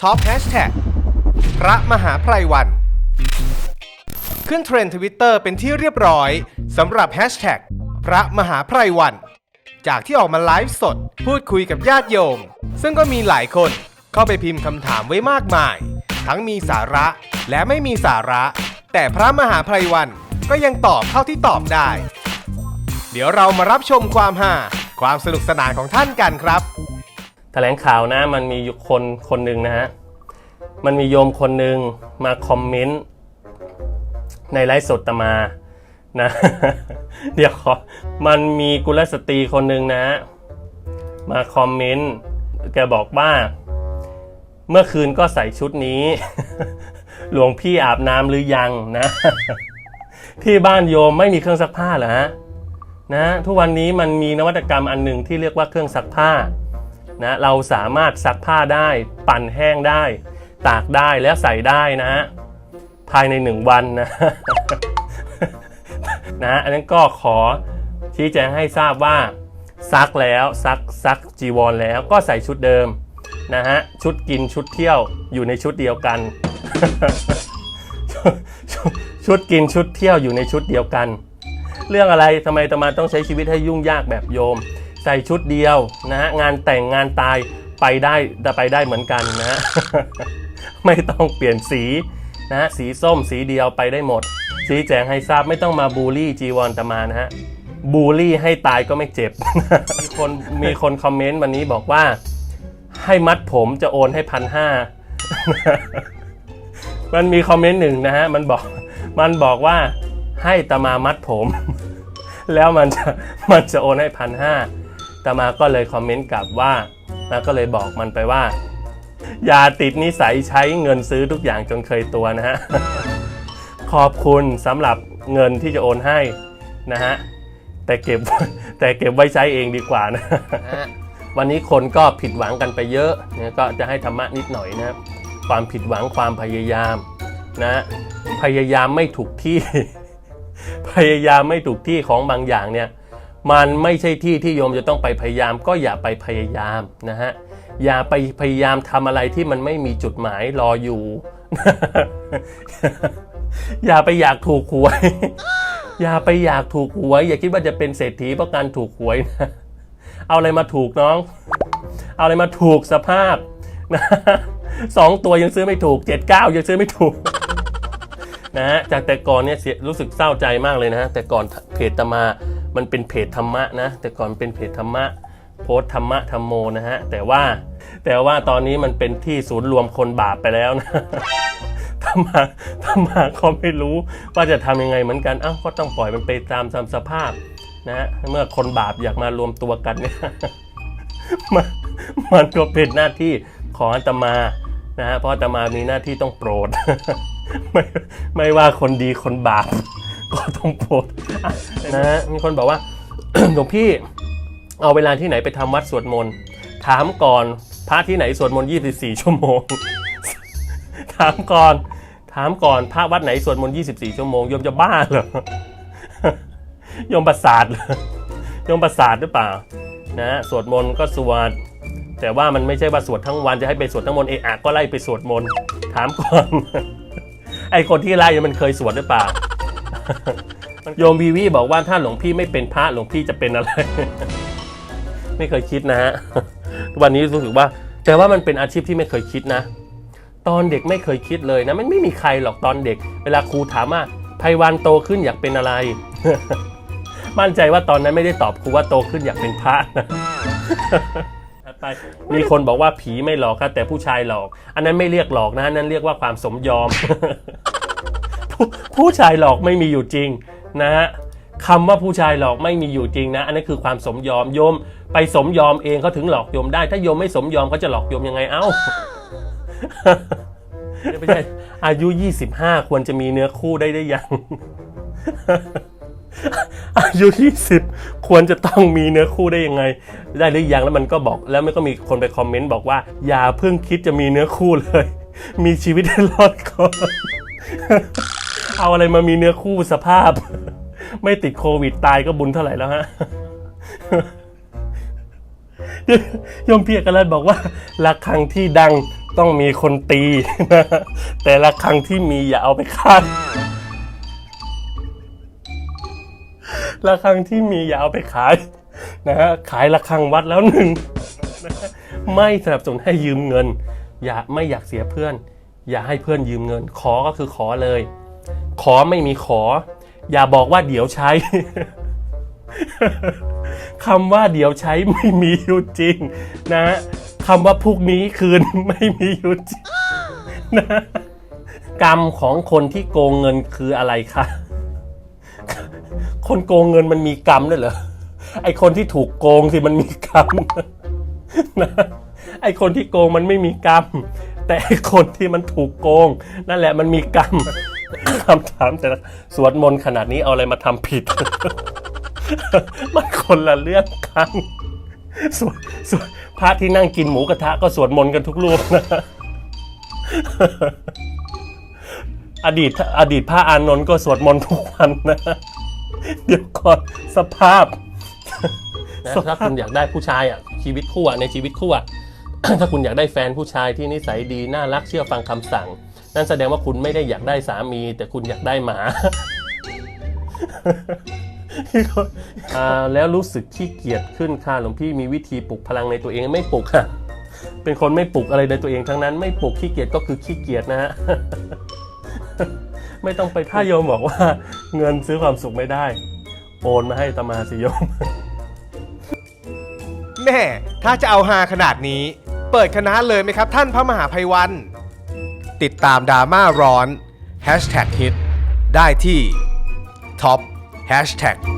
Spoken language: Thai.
ท็อปแฮชแท็กพระมหาไพรวัน ขึ้นเทรนด์ทวิตเตอร์เป็นที่เรียบร้อยสำหรับแฮชแท็กพระมหาไพรวัน จากที่ออกมาไลฟ์สด พูดคุยกับญาติโยม ซึ่งก็มีหลายคนเข้าไปพิมพ์คำถามไว้มากมาย ทั้งมีสาระและไม่มีสาระ แต่พระมหาไพรวันก็ยังตอบเท่าที่ตอบได้ เดี๋ยวเรามารับชมความฮาความสนุกสนานของท่านกันครับ แถลงข่าวนะมันมียุคนคนหนึ่งนะฮะมันมีโยมคนหนึ่งมาคอมเมนต์ในไลฟ์สดตมานะเดี๋ยวขอมันมีกุลสตรีคนหนึ่งนะมาคอมเมนต์แกบอกว่า เมื่อคืนก็ใส่ชุดนี้ หลวงพี่อาบน้ำหรือยังนะ ที่บ้านโยมไม่มีเครื่องซักผ้าเหรอฮะนะทุกวันนี้มันมีนวัตกรรมอันหนึ่งที่เรียกว่าเครื่องซักผ้า นะเราสามารถซักผ้าได้ปั่นแห้งได้ ตากได้แล้วใส่ได้นะฮะภายในหนึ่งวันนะนะอันนั้นก็ขอชี้แจงให้ทราบว่าซักแล้วซักซักจีวรแล้วก็ใส่ชุดเดิมนะฮะชุดกินชุดเที่ยวอยู่ในชุดเดียวกัน ชุดชุดชุดกินชุดเที่ยวอยู่ในชุดเดียวกัน เรื่องอะไรทำไมตมาต้องใช้ชีวิตให้ยุ่งยากแบบโยม ส่ชุดเดียวนะฮะงานแต่งงานตายไปได้ไปได้เหมือนกันนะฮะไม่ต้องเปลี่ยนสีนะฮะสีส้มสีเดียวไปได้หมด ชี้แจงให้ทราบไม่ต้องมาบูลลี่จีวรตมานะฮะบูลลี่ให้ตายก็ไม่เจ็บ มีคนมีคนคอมเมนต์วันนี้บอกว่า ให้มัดผมจะโอนให้พันห้ามันมีคอมเมนต์หนึ่งนะฮะมันบอกมันบอกว่าให้ตมามัดผม แล้วมันจะมันจะโอนให้พันห้า ตมาก็เลยคอมเมนต์กลับว่าแล้วก็เลยบอกมันไปว่า อย่าติดนิสัยใช้เงินซื้อทุกอย่างจนเคยตัวนะฮะ ขอบคุณสำหรับเงินที่จะโอนให้นะฮะ แต่เก็บแต่เก็บไว้ใช้เองดีกว่านะ วันนี้คนก็ผิดหวังกันไปเยอะนะก็จะให้ธรรมะนิดหน่อยนะครับความผิดหวังความพยายามนะพยายามไม่ถูกที่ พยายามไม่ถูกที่ของบางอย่างเนี่ย มันไม่ใช่ที่ที่โยมจะต้องไปพยายาม ก็อย่าไปพยายามนะฮะอย่าไปพยายามทำอะไรที่มันไม่มีจุดหมายรออยู่ อย่าไปอยากถูกหวย อย่าไปอยากถูกหวย อย่าคิดว่าจะเป็นเศรษฐีเพราะการถูกหวยนะเอาอะไรมาถูกน้อง เอาอะไรมาถูกสภาพนะสองตัวยังซื้อไม่ถูกเจ็ดเก้ายังซื้อไม่ถูกนะฮะจากแต่ก่อนเนี่ยเสียรู้สึกเศร้าใจมากเลยนะแต่ก่อนเพจตมา มันเป็นเพจธรรมะนะ แต่ก่อนเป็นเพจธรรมะ โพสธรรมะธรรมโมนะฮะ แต่ว่าแต่ว่าตอนนี้มันเป็นที่ศูนย์รวมคนบาปไปแล้วนะธรรมะธรรมะก็ไม่รู้ว่าจะทำยังไงเหมือนกันอ้าวก็ต้องปล่อยมันไปตามตามสภาพนะฮะเมื่อคนบาปอยากมารวมตัวกันเนี่ยมันมันก็เป็นหน้าที่ของอาตมานะฮะเพราะอาตมามีหน้าที่ต้องโปรดไม่ไม่ว่าคนดีคนบาป ก็ต้องโปรดอะนะฮะมีคนบอกว่า หลวงพี่เอาเวลาที่ไหนไปทำวัดสวดมนต์ถามก่อนพระที่ไหนสวดมนต์24 ชั่วโมง ถามก่อนถามก่อนพระวัดไหนสวดมนต์24 ชั่วโมงโยมจะบ้าเหรอโยมประสาทเหรอโยมประสาทหรือเปล่านะสวดมนต์ก็สวดแต่ว่ามันไม่ใช่ว่าสวดทั้งวันจะให้ไปสวดทั้งมนต์เอะอะก็ไล่ไปสวดมนต์ถามก่อน ไอคนที่ไล่มันเคยสวดหรือเปล่า โยมวีวีบอกว่าถ้าหลวงพี่ไม่เป็นพระหลวงพี่จะเป็นอะไร ไม่เคยคิดนะฮะวันนี้รู้สึกว่า แต่ว่ามันเป็นอาชีพที่ไม่เคยคิดนะ ตอนเด็กไม่เคยคิดเลยนะมันไม่มีใครหรอกตอนเด็ก เวลาครูถามว่าไพวันโตขึ้นอยากเป็นอะไร มั่นใจว่าตอนนั้นไม่ได้ตอบครูว่าโตขึ้นอยากเป็นพระนะไปมีคนบอกว่าผีไม่หลอกครับแต่ผู้ชายหลอก อันนั้นไม่เรียกหลอกนะอันนั้นเรียกว่าความสมยอม ผู้ชายหลอกไม่มีอยู่จริงนะฮะคำว่าผู้ชายหลอกไม่มีอยู่จริงนะ อันนั้คือความสมยอมโยม ไปสมยอมเองเขาถึงหลอกโยมได้ ถ้าโยมไม่สมยอมเขาจะหลอกโยมยังไงเอ้าไม่ใช่อายุ 25 ควรจะมีเนื้อคู่ได้ได้ยัง อายุ 20 ควรจะต้องมีเนื้อคู่ได้ยังไง ได้หรือยังแล้วมันก็บอกแล้วมันก็มีคนไปคอมเมนต์บอกว่า อย่าเพิ่งคิดจะมีเนื้อคู่เลย มีชีวิตให้รอดก่อน เอาอะไรมามีเนื้อคู่สภาพ ไม่ติดโควิดตายก็บุญเท่าไหร่แล้วฮะยมเพียกกันเลยบอกว่าระฆังที่ดังต้องมีคนตีนะแต่ละครังที่มีอย่าเอาไปขายละครังที่มีอย่าเอาไปขายนะฮะขายละครังวัดแล้วหนึ่งไม่สนับสนุนให้ยืมเงิน อย่าไม่อยากเสียเพื่อน อย่าให้เพื่อนยืมเงิน ขอก็คือขอเลย ขอไม่มีขอ อย่าบอกว่าเดี๋ยวใช้คำว่าเดี๋ยวใช้ไม่มีอยู่จริง นะคำว่าพรุ่งนี้คืนไม่มีอยู่จริงนะกรรมของคนที่โกงเงินคืออะไรคะคนโกงเงินมันมีกรรมด้วยเหรอไอคนที่ถูกโกงสิมันมีกรรมนะไอคนที่โกงมันไม่มีกรรมแต่ไอคนที่มันถูกโกง นั่นแหละมันมีกรรม คำถามแต่ละสวดมนต์ขนาดนี้เอาอะไรมาทำผิด มันคนละเรื่องกันสวดสวดพระที่นั่งกินหมูกระทะก็สวดมนต์กันทุกรูปนะอดีตอดีตพระอานนท์ก็สวดมนต์ทุกวันนะ เดี๋ยวก่อนสภาพนะถ้าคุณอยากได้ผู้ชายอะชีวิตคู่อะในชีวิตคู่อะถ้าคุณอยากได้แฟนผู้ชายที่นิสัยดี น่ารักเชื่อฟังคำสั่ง นั่นแสดงว่าคุณไม่ได้อยากได้สามี แต่คุณอยากได้หมาแล้วรู้สึกขี้เกียจขึ้นค่ะหลวงพี่มีวิธีปลุกพลังในตัวเองไม่ปลุกค่ะ เป็นคนไม่ปลุกอะไรในตัวเองทั้งนั้น ไม่ปลุกขี้เกียจก็คือขี้เกียจนะฮะไม่ต้องไปถ้าโยมบอกว่า เงินซื้อความสุขไม่ได้ โอนมาให้ตมาสิโยมแม่ถ้าจะเอาฮาขนาดนี้ เปิดคณะเลยไหมครับ ท่านพระมหาภัยวัน ติดตามดราม่าร้อน Hashtag Hit ได้ที่ Top Hashtag